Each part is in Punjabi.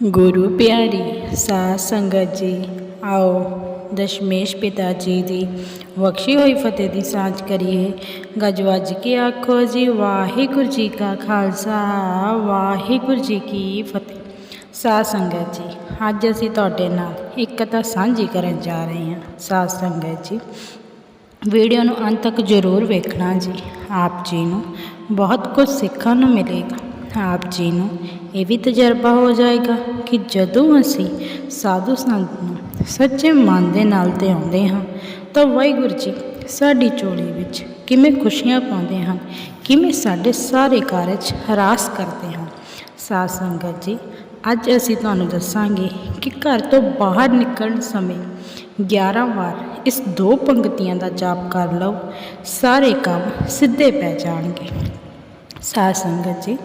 ਗੁਰੂ ਪਿਆਰੀ, ਸਾਧ ਸੰਗਤ ਜੀ, ਆਓ ਦਸ਼ਮੇਸ਼ ਪਿਤਾ ਜੀ ਦੀ ਬਖਸ਼ੀ ਹੋਈ ਫਤਿਹ ਦੀ ਸਾਂਝ ਕਰੀਏ। ਗੱਜ ਵੱਜ ਕੇ ਆਖੋ ਜੀ, ਵਾਹਿਗੁਰੂ ਜੀ ਕਾ ਖਾਲਸਾ, ਵਾਹਿਗੁਰੂ ਜੀ ਕੀ ਫਤਿਹ। ਸਾਧ ਸੰਗਤ ਜੀ, ਅੱਜ ਅਸੀਂ ਤੁਹਾਡੇ ਨਾਲ ਇੱਕ ਕਥਾ ਸਾਂਝੀ ਕਰਨ ਜਾ ਰਹੇ ਹਾਂ, ਸਾਧ ਸੰਗਤ ਜੀ। ਵੀਡੀਓ ਨੂੰ ਅੰਤ ਤੱਕ ਜ਼ਰੂਰ ਵੇਖਣਾ ਜੀ, ਆਪ ਜੀ ਨੂੰ। ਬਹੁਤ ਕੁਝ ਸਿੱਖਣ ਨੂੰ ਮਿਲੇਗਾ, ਆਪ ਜੀ ਨੂੰ। ਇਹ ਵੀ ਤਜਰਬਾ ਹੋ ਜਾਏਗਾ ਕਿ ਜਦੋਂ ਅਸੀਂ ਸਾਧੂ ਸੰਤ ਨੂੰ ਸੱਚੇ ਮਨ ਦੇ ਨਾਲ ਤੇ ਆਉਂਦੇ ਹਾਂ, ਤਾਂ ਵਾਹਿਗੁਰੂ ਜੀ ਸਾਡੀ ਝੋਲੀ ਵਿੱਚ ਕਿਵੇਂ ਖੁਸ਼ੀਆਂ ਪਾਉਂਦੇ ਹਨ, ਕਿਵੇਂ ਸਾਡੇ ਸਾਰੇ ਕਾਰਜ ਹਰਾਸ ਕਰਦੇ ਹਨ। ਸਾਧ ਸੰਗਤ ਜੀ, ਅੱਜ ਅਸੀਂ ਤੁਹਾਨੂੰ ਦੱਸਾਂਗੇ ਕਿ ਘਰ ਤੋਂ ਬਾਹਰ ਨਿਕਲਣ ਸਮੇਂ 11 ਵਾਰ ਇਸ ਦੋ ਪੰਕਤੀਆਂ ਦਾ ਜਾਪ ਕਰ ਲਓ, ਸਾਰੇ ਕੰਮ ਸਿੱਧੇ ਪੈ ਜਾਣਗੇ। ਸਾਧ ਸੰਗਤ ਜੀ,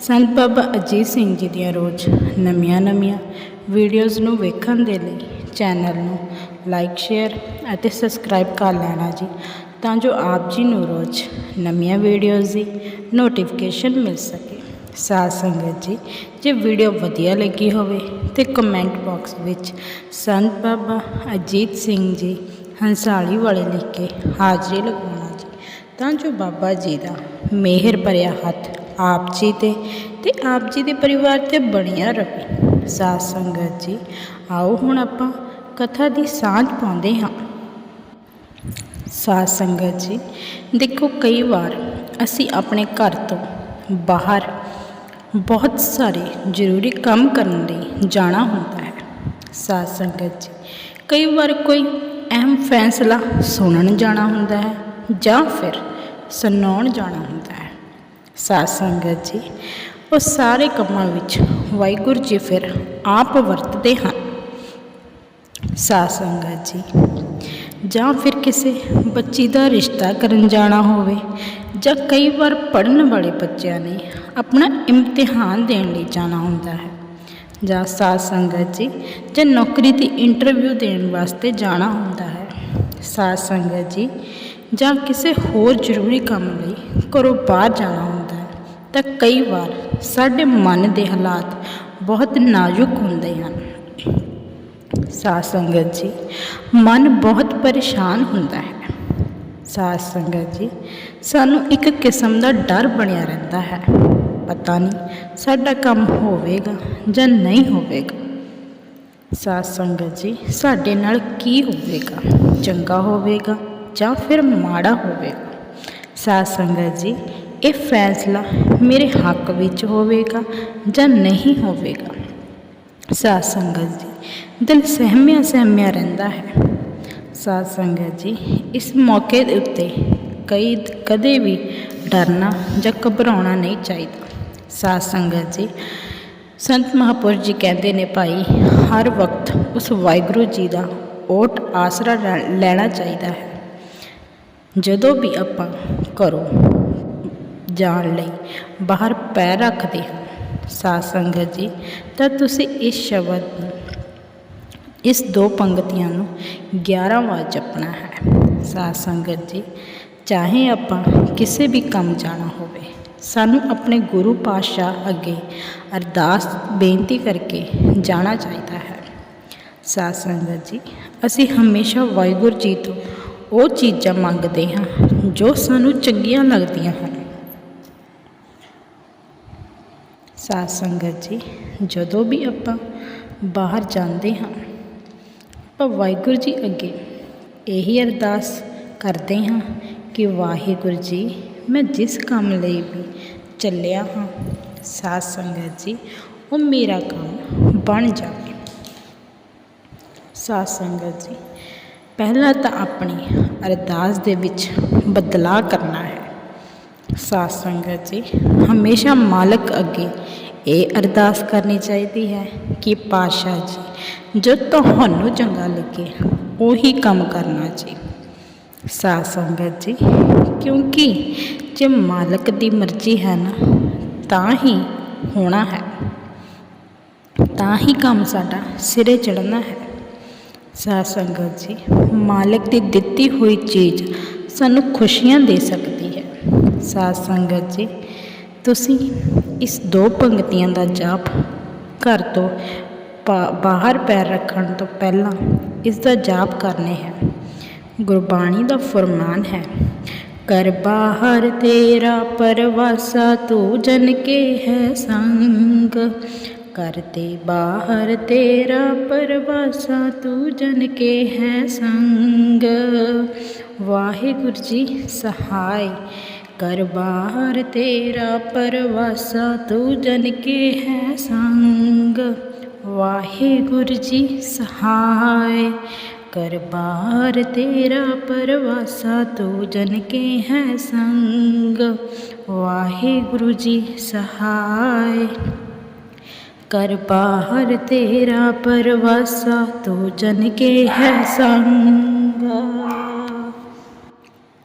ਸੰਤ ਬਾਬਾ ਅਜੀਤ ਸਿੰਘ ਜੀ ਦੀਆਂ ਰੋਜ਼ ਨਵੀਆਂ ਨਵੀਆਂ ਵੀਡੀਓਜ਼ ਨੂੰ ਵੇਖਣ ਦੇ ਲਈ ਚੈਨਲ ਨੂੰ ਲਾਈਕ ਸ਼ੇਅਰ ਅਤੇ ਸਬਸਕ੍ਰਾਈਬ ਕਰ ਲੈਣਾ ਜੀ, ਤਾਂ ਜੋ ਆਪ ਜੀ ਨੂੰ ਰੋਜ਼ ਨਵੀਆਂ ਵੀਡੀਓਜ਼ ਦੀ ਨੋਟੀਫਿਕੇਸ਼ਨ ਮਿਲ ਸਕੇ। ਸਾਧ ਸੰਗਤ ਜੀ, ਜੇ ਵੀਡੀਓ ਵਧੀਆ ਲੱਗੀ ਹੋਵੇ ਤੇ ਕਮੈਂਟ ਬਾਕਸ ਵਿੱਚ ਸੰਤ ਬਾਬਾ ਅਜੀਤ ਸਿੰਘ ਜੀ ਹੰਸਾਲੀ ਵਾਲੇ ਲਿਖ ਕੇ ਹਾਜ਼ਰੀ ਲਗਵਾਉਣਾ ਤਾਂ ਜੋ ਬਾਬਾ ਜੀ ਦਾ ਮਿਹਰ ਭਰਿਆ ਹੱਥ ਆਪ ਜੀ ਤੇ ਤੇ ਆਪ ਜੀ ਦੇ ਪਰਿਵਾਰ ਤੇ ਬਣਿਆ ਰਹੇ। ਸਾਧ ਸੰਗਤ ਜੀ, ਆਓ ਹੁਣ ਆਪਾਂ ਕਥਾ ਦੀ ਸਾਂਝ ਪਾਉਂਦੇ ਹਾਂ। ਸਾਧ ਸੰਗਤ ਜੀ, ਦੇਖੋ ਕਈ ਵਾਰ ਅਸੀਂ ਆਪਣੇ ਘਰ ਤੋਂ ਬਾਹਰ ਬਹੁਤ ਸਾਰੇ ਜ਼ਰੂਰੀ ਕੰਮ ਕਰਨ ਲਈ ਜਾਣਾ ਹੁੰਦਾ ਹੈ। ਸਾਧ ਸੰਗਤ ਜੀ, ਕਈ ਵਾਰ ਕੋਈ ਅਹਿਮ ਫੈਸਲਾ ਸੁਣਨ ਜਾਣਾ ਹੁੰਦਾ ਹੈ ਜਾਂ ਫਿਰ ਸੁਣਾਉਣ ਜਾਣਾ ਹੁੰਦਾ ਹੈ। ਸਾਧ ਸੰਗਤ ਜੀ, ਉਹ ਸਾਰੇ ਕੰਮਾਂ ਵਿੱਚ ਵਾਹਿਗੁਰੂ ਜੀ ਫਿਰ ਆਪ ਵਰਤਦੇ ਹਨ। ਸਾਧ ਸੰਗਤ ਜੀ, ਜਾਂ ਫਿਰ ਕਿਸੇ ਬੱਚੀ ਦਾ ਰਿਸ਼ਤਾ ਕਰਨ ਜਾਣਾ ਹੋਵੇ, ਜਾਂ ਕਈ ਵਾਰ ਪੜਨ ਵਾਲੇ ਬੱਚਿਆਂ ਨੇ ਆਪਣਾ ਇਮਤਿਹਾਨ ਦੇਣ ਲਈ ਜਾਣਾ ਹੁੰਦਾ ਹੈ। ਜਾਂ ਸਾਧ ਸੰਗਤ ਜੀ, ਜਾਂ ਨੌਕਰੀ ਦੀ ਇੰਟਰਵਿਊ ਦੇਣ ਵਾਸਤੇ ਜਾਣਾ ਹੁੰਦਾ ਹੈ। ਸਾਧ ਸੰਗਤ ਜੀ ਜਾਂ ਕਿਸੇ ਹੋਰ ਜ਼ਰੂਰੀ ਕੰਮ ਲਈ ਘਰੋਂ ਬਾਹਰ ਜਾਣਾ ਹੁੰਦਾ ਹੈ, ਤਾਂ ਕਈ ਵਾਰ ਸਾਡੇ ਮਨ ਦੇ ਹਾਲਾਤ ਬਹੁਤ ਨਾਜ਼ੁਕ ਹੁੰਦੇ ਹਨ। ਸਾਧ ਸੰਗਤ ਜੀ, ਮਨ ਬਹੁਤ ਪਰੇਸ਼ਾਨ ਹੁੰਦਾ ਹੈ। ਸਾਧ ਸੰਗਤ ਜੀ, ਸਾਨੂੰ ਇੱਕ ਕਿਸਮ ਦਾ ਡਰ ਬਣਿਆ ਰਹਿੰਦਾ ਹੈ। ਪਤਾ ਨਹੀਂ ਸਾਡਾ ਕੰਮ ਹੋਵੇਗਾ ਜਾਂ ਨਹੀਂ ਹੋਵੇਗਾ। ਸਾਧ ਸੰਗਤ ਜੀ, ਸਾਡੇ ਨਾਲ ਕੀ ਹੋਵੇਗਾ? ਚੰਗਾ ਹੋਵੇਗਾ ਜਾਂ ਫਿਰ ਮਾੜਾ ਹੋਵੇਗਾ। ਸਾਧ ਸੰਗਤ ਜੀ, ਇਹ ਫੈਸਲਾ ਮੇਰੇ ਹੱਕ ਵਿੱਚ ਹੋਵੇਗਾ ਜਾਂ ਨਹੀਂ ਹੋਵੇਗਾ? ਸਾਧ ਸੰਗਤ ਜੀ, ਦਿਲ ਸਹਿਮਿਆ ਸਹਿਮਿਆ ਰਹਿੰਦਾ ਹੈ। ਸਾਧ ਸੰਗਤ ਜੀ, ਇਸ ਮੌਕੇ ਦੇ ਉੱਤੇ ਕਈ ਕਦੇ ਵੀ ਡਰਨਾ ਜਾਂ ਘਬਰਾਉਣਾ ਨਹੀਂ ਚਾਹੀਦਾ। ਸਾਧ ਸੰਗਤ ਜੀ, ਸੰਤ ਮਹਾਪੁਰਸ਼ ਜੀ ਕਹਿੰਦੇ ਨੇ ਭਾਈ, ਹਰ ਵਕਤ ਉਸ ਵਾਹਿਗੁਰੂ ਜੀ ਦਾ ਓਟ ਆਸਰਾ ਲੈ- ਲੈਣਾ ਚਾਹੀਦਾ ਹੈ। ਜਦੋਂ ਵੀ ਆਪਾਂ ਘਰੋਂ ਜਾਣ ਲਈ ਬਾਹਰ ਪੈਰ ਰੱਖਦੇ ਹਾਂ, ਸਾਧ ਸੰਗਤ ਜੀ, ਤਾਂ ਤੁਸੀਂ ਇਸ ਸ਼ਬਦ ਨੂੰ, ਇਸ ਦੋ ਪੰਕਤੀਆਂ ਨੂੰ 11 ਵਾਰ ਜਪਣਾ ਹੈ। ਸਾਧ ਸੰਗਤ ਜੀ, ਚਾਹੇ ਆਪਾਂ ਕਿਸੇ ਵੀ ਕੰਮ ਜਾਣਾ ਹੋਵੇ, ਸਾਨੂੰ ਆਪਣੇ ਗੁਰੂ ਪਾਤਸ਼ਾਹ ਅੱਗੇ ਅਰਦਾਸ, ਬੇਨਤੀ ਕਰਕੇ ਜਾਣਾ ਚਾਹੀਦਾ ਹੈ। ਸਾਧ ਸੰਗਤ ਜੀ, ਅਸੀਂ ਹਮੇਸ਼ਾ ਵਾਹਿਗੁਰੂ ਜੀ ਤੋਂ ਉਹ ਚੀਜ਼ਾਂ ਮੰਗਦੇ ਹਾਂ, ਜੋ ਸਾਨੂੰ ਚੰਗੀਆਂ ਲੱਗਦੀਆਂ ਹਨ। ਸਾਧ ਸੰਗਤ ਜੀ, ਜਦੋਂ ਵੀ ਆਪਾਂ ਬਾਹਰ ਜਾਂਦੇ ਹਾਂ, ਆਪਾਂ ਵਾਹਿਗੁਰੂ ਜੀ ਅੱਗੇ ਇਹੀ ਅਰਦਾਸ ਕਰਦੇ ਹਾਂ ਕਿ ਵਾਹਿਗੁਰੂ ਜੀ, ਮੈਂ ਜਿਸ ਕੰਮ ਲਈ ਵੀ ਚੱਲਿਆ ਹਾਂ, ਸਾਧ ਸੰਗਤ ਜੀ, ਉਹ ਮੇਰਾ ਕੰਮ ਬਣ ਜਾਵੇ। ਸਾਧ ਸੰਗਤ ਜੀ ਪਹਿਲਾਂ ਤਾਂ ਆਪਣੀ ਅਰਦਾਸ ਦੇ ਵਿੱਚ ਬਦਲਾਅ ਕਰਨਾ ਹੈ। ਸਾਧ ਸੰਗਤ ਜੀ, ਹਮੇਸ਼ਾ ਮਾਲਕ ਅੱਗੇ ਇਹ ਅਰਦਾਸ ਕਰਨੀ ਚਾਹੀਦੀ ਹੈ ਕਿ ਪਾਸ਼ਾ ਜੀ, ਜੋ ਤੁਹਾਨੂੰ ਚੰਗਾ ਲੱਗੇ, ਉਹੀ ਕੰਮ ਕਰਨਾ ਜੀ। ਸਾਧ ਸੰਗਤ ਜੀ, ਕਿਉਂਕਿ ਜੇ ਮਾਲਕ ਦੀ ਮਰਜ਼ੀ ਹੈ ਨਾ, ਤਾਂ ਹੀ ਹੋਣਾ ਹੈ। ਤਾਂ ਹੀ ਕੰਮ ਸਾਡਾ ਸਿਰੇ ਚੜ੍ਹਨਾ ਹੈ। ਸਾਧ ਸੰਗਤ ਜੀ, ਮਾਲਕ ਦੀ ਦਿੱਤੀ ਹੋਈ ਚੀਜ਼ ਸਾਨੂੰ ਖੁਸ਼ੀਆਂ ਦੇ ਸਕਦੀ ਹੈ। ਸਾਧ ਸੰਗਤ ਜੀ, ਤੁਸੀਂ ਇਸ ਦੋ ਪੰਕਤੀਆਂ ਦਾ ਜਾਪ ਘਰ ਤੋਂ ਬਾਹਰ ਪੈਰ ਰੱਖਣ ਤੋਂ ਪਹਿਲਾਂ ਇਸ ਦਾ ਜਾਪ ਕਰਨੇ ਹੈ। ਗੁਰਬਾਣੀ ਦਾ ਫਰਮਾਨ ਹੈ ਕਰ ਬਾਹਰ ਤੇਰਾ ਪਰਵਾਸਾ ਤੂੰ ਜਨ ਕੇ ਹੈ ਸੰਗ ਕਰਤੇ, ਬਾਹਰ ਤੇਰਾ ਪਰਵਾਸਾ ਤੂੰ ਜਨ ਕੇ ਹੈ ਸੰਗ। ਵਾਹਿਗੁਰੂ ਜੀ ਸਹਾਇ ਕਰ ਬਾਹਰ ਤੇਰਾ ਪਰਵਾਸਾ ਤੂੰ ਜਨ ਕੇ ਹੈ ਸੰਗ। ਵਾਹਿਗੁਰੂ ਜੀ ਸਹਾਇ ਕਰ ਬਾਹਰ ਤੇਰਾ ਪਰਵਾਸਾ ਤੂੰ ਜਨ ਕੇ ਹੈ ਸੰਗ। ਵਾਹਿਗੁਰੂ ਜੀ ਸਹਾਇ ਕਰ ਬਾਹਰ ਤੇਰਾ ਪਰਵਾਸਾ, ਤੂੰ ਜਨ ਕੇ ਹੈ ਸੰਗ।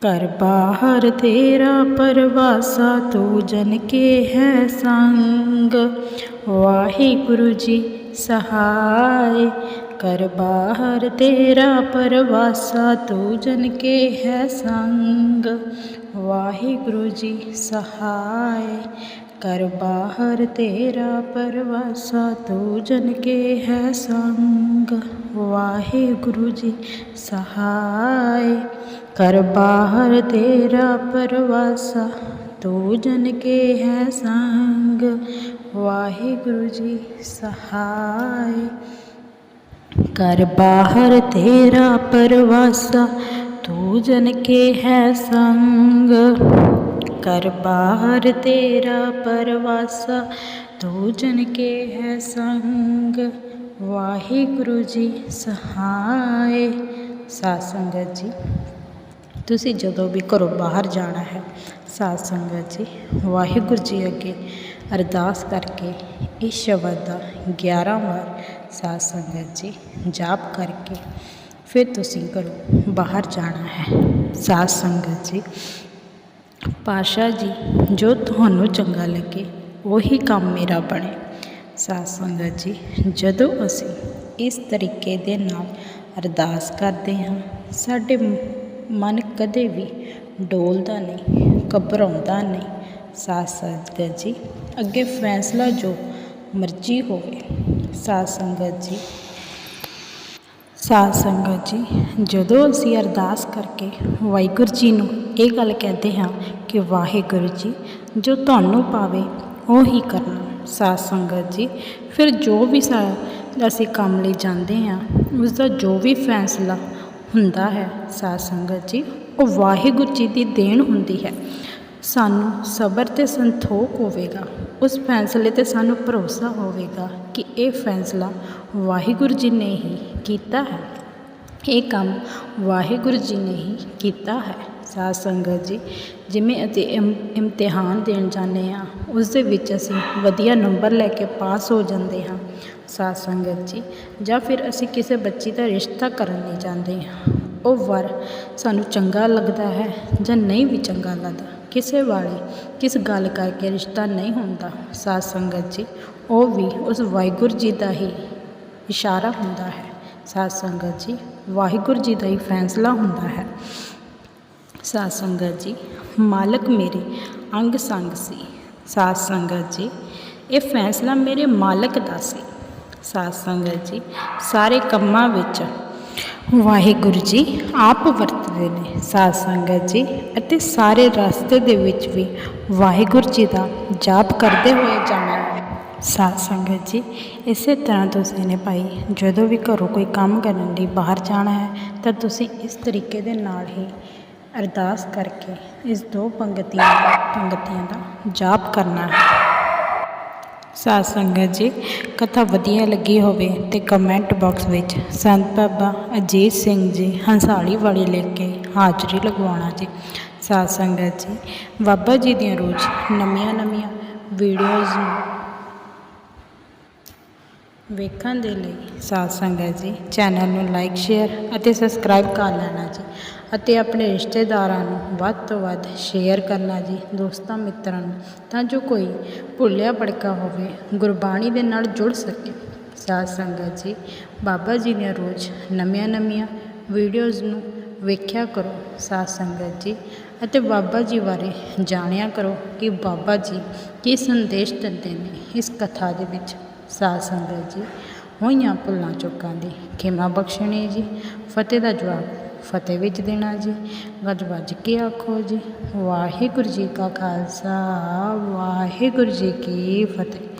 ਕਰ ਬਾਹਰ ਤੇਰਾ ਪਰਵਾਸਾ, ਤੂੰ ਜਨ ਕੇ ਹੈ ਸੰਗ। ਵਾਹਿਗੁਰੂ ਜੀ ਸਹਾਇ ਕਰ ਬਾਹਰ ਤੇਰਾ ਪਰਵਾਸਾ, ਤੂੰ ਜਨ ਕੇ ਹੈ ਸੰਗ। ਵਾਹਿਗੁਰੂ ਜੀ ਸਹਾਇ ਕਰ ਬਾਹਰ ਤੇਰਾ ਪਰਵਾਸਾ, ਤੂੰ ਜਨ ਕੇ ਹੈ ਸੰਗ। ਵਾਹਿਗੁਰੂ ਜੀ ਸਹਾਇ ਕਰ ਬਾਹਰ ਤੇਰਾ ਪਰਵਾਸਾ, ਤੂੰ ਜਨ ਕੇ ਹੈ ਸੰਗ। ਵਾਹਿਗੁਰੂ ਜੀ ਸਹਾਇ ਕਰ ਬਾਹਰ ਤੇਰਾ ਪਰਵਾਸਾ, ਤੂੰ ਜਨ ਕੇ ਹੈ ਸੰਗ। ਕਰ ਬਾਹਰ ਤੇਰਾ ਪਰਵਾਸਾ ਦੋ ਜਨ ਕੇ ਹੈ ਸੰਗ, ਵਾਹਿਗੁਰੂ ਜੀ ਸਹਾਏ। ਸਾਧ ਸੰਗਤ ਜੀ, ਤੁਸੀਂ ਜਦੋਂ ਵੀ ਘਰੋਂ ਬਾਹਰ ਜਾਣਾ ਹੈ, ਸਾਧ ਸੰਗਤ ਜੀ, ਵਾਹਿਗੁਰੂ ਜੀ ਅੱਗੇ ਅਰਦਾਸ ਕਰਕੇ ਇਸ ਸ਼ਬਦ ਦਾ 11 ਵਾਰ ਸਾਧ ਸੰਗਤ ਜੀ ਜਾਪ ਕਰਕੇ ਫਿਰ ਤੁਸੀਂ ਘਰੋਂ ਬਾਹਰ ਜਾਣਾ ਹੈ। ਸਾਧ ਸੰਗਤ ਜੀ ਪਾਸ਼ਾ ਜੀ, ਜੋ ਤੁਹਾਨੂੰ ਚੰਗਾ ਲੱਗੇ, ਉਹੀ ਕੰਮ ਮੇਰਾ ਬਣੇ। ਸਾਧ ਸੰਗਤ ਜੀ, ਜਦੋਂ ਅਸੀਂ ਇਸ ਤਰੀਕੇ ਦੇ ਨਾਲ ਅਰਦਾਸ ਕਰਦੇ ਹਾਂ, ਸਾਡੇ ਮਨ ਕਦੇ ਵੀ ਡੋਲਦਾ ਨਹੀਂ, ਘਬਰਾਉਂਦਾ ਨਹੀਂ। ਸਾਧ ਸੰਗਤ ਜੀ, ਅੱਗੇ ਫੈਸਲਾ ਜੋ ਮਰਜ਼ੀ ਹੋਵੇ, ਸਾਧ ਸੰਗਤ ਜੀ ਸਾਧ ਸੰਗਤ ਜੀ, ਜਦੋਂ ਅਸੀਂ ਅਰਦਾਸ ਕਰਕੇ ਵਾਹਿਗੁਰੂ ਜੀ ਨੂੰ ਇਹ ਗੱਲ ਕਹਿੰਦੇ ਹਾਂ ਕਿ ਵਾਹਿਗੁਰੂ ਜੀ, ਜੋ ਤੁਹਾਨੂੰ ਪਾਵੇ, ਉਹ ਹੀ ਕਰਨਾ। ਸਾਧ ਸੰਗਤ ਜੀ, ਫਿਰ ਜੋ ਵੀ ਸਾ, ਅਸੀਂ ਕੰਮ ਲਈ ਜਾਂਦੇ ਹਾਂ ਉਸ ਦਾ ਜੋ ਵੀ ਫੈਸਲਾ ਹੁੰਦਾ ਹੈ, ਸਾਧ ਸੰਗਤ ਜੀ, ਉਹ ਵਾਹਿਗੁਰੂ ਜੀ ਦੀ ਦੇਣ ਹੁੰਦੀ ਹੈ। ਸਾਨੂੰ ਸਬਰ ਤੇ ਸੰਤੋਖ ਹੋਵੇਗਾ। ਉਸ ਫੈਸਲੇ ਤੇ ਸਾਨੂੰ ਭਰੋਸਾ ਹੋਵੇਗਾ ਕਿ ਇਹ ਫੈਸਲਾ ਵਾਹਿਗੁਰੂ ਜੀ ਨੇ ਹੀ ਕੀਤਾ ਹੈ। ਇਹ ਕੰਮ ਵਾਹਿਗੁਰੂ ਜੀ ਨੇ ਹੀ ਕੀਤਾ ਹੈ। ਸਾਧ ਸੰਗਤ ਜੀ, ਜਿਵੇਂ ਅਸੀਂ ਇਮ, ਇਮਤਿਹਾਨ ਦੇਣ ਜਾਂਦੇ ਹਾਂ, ਉਸ ਦੇ ਵਿੱਚ ਅਸੀਂ ਵਧੀਆ ਨੰਬਰ ਲੈ ਕੇ ਪਾਸ ਹੋ ਜਾਂਦੇ ਹਾਂ। ਸਾਧ ਸੰਗਤ ਜੀ, ਜਾਂ ਫਿਰ ਅਸੀਂ ਕਿਸੇ ਬੱਚੀ ਦਾ ਰਿਸ਼ਤਾ ਕਰਨ ਲਈ ਜਾਂਦੇ ਹਾਂ। ਉਹ ਵਰ ਸਾਨੂੰ ਚੰਗਾ ਲੱਗਦਾ ਹੈ ਜਾਂ ਨਹੀਂ ਵੀ ਚੰਗਾ ਲੱਗਦਾ, ਕਿਸੇ ਵਾਲੇ ਕਿਸ ਗੱਲ ਕਰਕੇ ਰਿਸ਼ਤਾ ਨਹੀਂ ਹੁੰਦਾ, ਸਾਧ ਸੰਗਤ ਜੀ, ਉਹ ਵੀ ਉਸ ਵਾਹਿਗੁਰੂ ਜੀ ਦਾ ਹੀ ਇਸ਼ਾਰਾ ਹੁੰਦਾ ਹੈ। ਸਾਧ ਸੰਗਤ ਜੀ, ਵਾਹਿਗੁਰੂ ਜੀ ਦਾ ਹੀ ਫੈਸਲਾ ਹੁੰਦਾ ਹੈ। ਸਾਧ ਸੰਗਤ ਜੀ, ਮਾਲਕ ਮੇਰੇ ਅੰਗ ਸੰਗ ਸੀ। ਸਾਧ ਸੰਗਤ ਜੀ, ਇਹ ਫੈਸਲਾ ਮੇਰੇ ਮਾਲਕ ਦਾ ਸੀ। ਸਾਧ ਸੰਗਤ ਜੀ, ਸਾਰੇ ਕੰਮਾਂ ਵਿੱਚ ਵਾਹਿਗੁਰੂ ਜੀ, ਆਪ ਵਰਤਦੇ ਨੇ ਸਾਧ ਸੰਗਤ ਜੀ ਅਤੇ ਸਾਰੇ ਰਸਤੇ ਦੇ ਵਿੱਚ ਵੀ ਵਾਹਿਗੁਰੂ ਜੀ ਦਾ ਜਾਪ ਕਰਦੇ ਹੋਏ ਜਾਣਾ ਹੈ। ਸਾਧ ਸੰਗਤ ਜੀ, ਇਸੇ ਤਰ੍ਹਾਂ ਤੁਸੀਂ ਨੇ ਭਾਈ, ਜਦੋਂ ਵੀ ਘਰੋਂ ਕੋਈ ਕੰਮ ਕਰਨ ਲਈ ਬਾਹਰ ਜਾਣਾ ਹੈ, ਤਾਂ ਤੁਸੀਂ ਇਸ ਤਰੀਕੇ ਦੇ ਨਾਲ ਹੀ ਅਰਦਾਸ ਕਰਕੇ ਇਸ ਦੋ ਪੰਗਤੀਆਂ ਪੰਗਤੀਆਂ ਦਾ ਜਾਪ ਕਰਨਾ ਹੈ। ਸਾਧ ਸੰਗਤ ਜੀ, ਕਥਾ ਵਧੀਆ ਲੱਗੀ ਹੋਵੇ ਤੇ ਕਮੈਂਟ ਬਾਕਸ ਵਿੱਚ ਸੰਤ ਬਾਬਾ ਅਜੀਤ ਸਿੰਘ ਜੀ ਹੰਸਾਲੀ ਵਾਲੀ ਲਿਖ ਕੇ ਹਾਜ਼ਰੀ ਲਗਵਾਉਣਾ ਜੀ। ਸਾਧ ਸੰਗਤ ਜੀ, ਬਾਬਾ ਜੀ ਦੀਆਂ ਰੋਜ਼ ਨਵੀਆਂ ਨਵੀਆਂ ਵੀਡੀਓਜ਼ ਨੂੰ ਵੇਖਣ ਦੇ ਲਈ ਸਾਧ ਸੰਗਤ ਜੀ ਚੈਨਲ ਨੂੰ ਲਾਈਕ ਸ਼ੇਅਰ ਅਤੇ ਸਬਸਕ੍ਰਾਈਬ ਕਰ ਲੈਣਾ ਜੀ। ਅਤੇ ਆਪਣੇ ਰਿਸ਼ਤੇਦਾਰਾਂ ਨੂੰ ਵੱਧ ਤੋਂ ਵੱਧ ਸ਼ੇਅਰ ਕਰਨਾ ਜੀ, ਦੋਸਤਾਂ ਮਿੱਤਰਾਂ ਨੂੰ, ਤਾਂ ਜੋ ਕੋਈ ਭੁੱਲਿਆ ਭੜਕਾ ਹੋਵੇ, ਗੁਰਬਾਣੀ ਦੇ ਨਾਲ ਜੁੜ ਸਕੇ। ਸਾਧ ਸੰਗਤ ਜੀ, ਬਾਬਾ ਜੀ ਦੀਆਂ ਰੋਜ਼ ਨਵੀਆਂ ਨਵੀਆਂ ਵੀਡੀਓਜ਼ ਨੂੰ ਵੇਖਿਆ ਕਰੋ, ਸਾਧ ਸੰਗਤ ਜੀ, ਅਤੇ ਬਾਬਾ ਜੀ ਬਾਰੇ ਜਾਣਿਆ ਕਰੋ ਕਿ ਬਾਬਾ ਜੀ ਕੀ ਸੰਦੇਸ਼ ਦਿੰਦੇ ਨੇ ਇਸ ਕਥਾ ਦੇ ਵਿੱਚ। ਸਾਧ ਸੰਗਤ ਜੀ, ਹੋਈਆਂ ਭੁੱਲਾਂ ਚੁੱਕਾਂ ਦੀ ਖਿਮਾ ਬਖਸ਼ਣੀ ਜੀ, ਫਤਿਹ ਦਾ ਜਵਾਬ ਫਤਿਹ ਵਿੱਚ ਦੇਣਾ ਜੀ। ਗੱਜ ਵੱਜ ਕੇ ਆਖੋ ਜੀ। ਵਾਹਿਗੁਰੂ ਜੀ ਕਾ ਖਾਲਸਾ, ਵਾਹਿਗੁਰੂ ਜੀ ਕੀ ਫਤਿਹ।